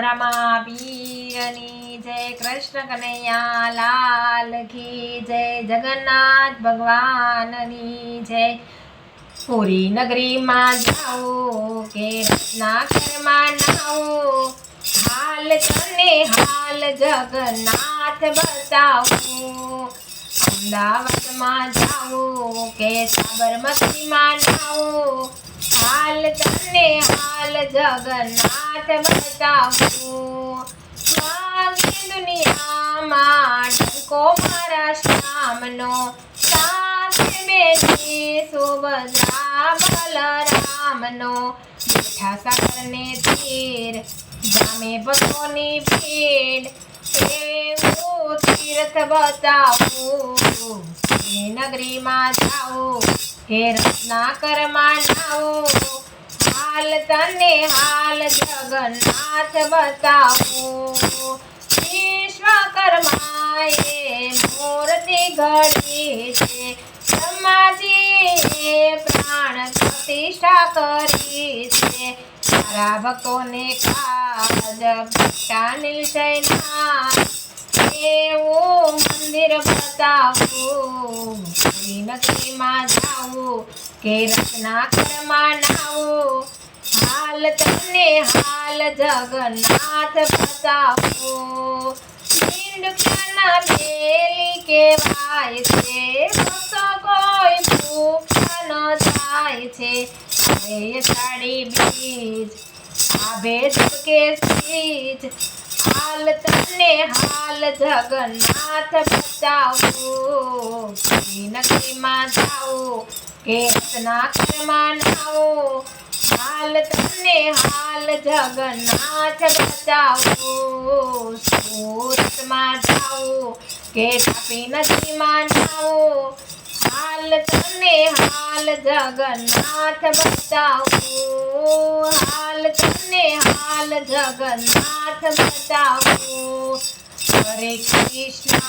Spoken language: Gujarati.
રામા પીરની જય કૃષ્ણ કનૈયા લાલ જય જગન્નાથ ભગવાનની જય. પુરી નગરીમાં જાઓ કે રત્નાકરમાં નાઓ. હાલ તને હાલ જગન્નાથ બતાવો. અમદાવાદમાં જાઓ કે સાબરમતીમાં નાઓ. હાલ જગન્નાથ બતાવું સ્વામી દુનિયામાં ડંકો મારા શ્યામનો સાથે બેઠી સુભદ્રા બલરામનો મીઠા સાગરને તીર જામે ભક્તોની ભીડ એવું તીર્થ બતાવું નગરીમાં જાઓ હે રત્નાકરમાં નાઓ હાલ તને હાલ જગન્નાથ બતાવો. વિશ્વકર્માએ મૂર્તિ ઘડી છે. બ્રહ્માજીએ પ્રાણ પ્રતિષ્ઠા કરી છે. મારા ભક્તોને કાજ ભક્તા નિલશયના એવું મંદિર બતાવું. નગરીમાં જાવું કે રત્નાકરમાં નાવું હાલ તને હાલ જગન્નાથ બતાવો ઝીંડકાના બેલી કેવાય છે. ભક્તો કોઈ ભૂખા ન થાય છે. હવે સાડી બીજ, આ ભેદ કે સીજ. હાલ તને હાલ જગન્નાથ બતાવો નગરીમાં જાઓ કે રત્નાકરમાં નાઓ હાલ તને હાલ જગન્નાથ બતાવો સુરતમાં જાઓ કે તાપી નદીમાં નાઓ હાલ તને હાલ જગન્નાથ બતાવો હાલ તને હાલ જગન્નાથ બતાવો હરે કૃષ્ણ.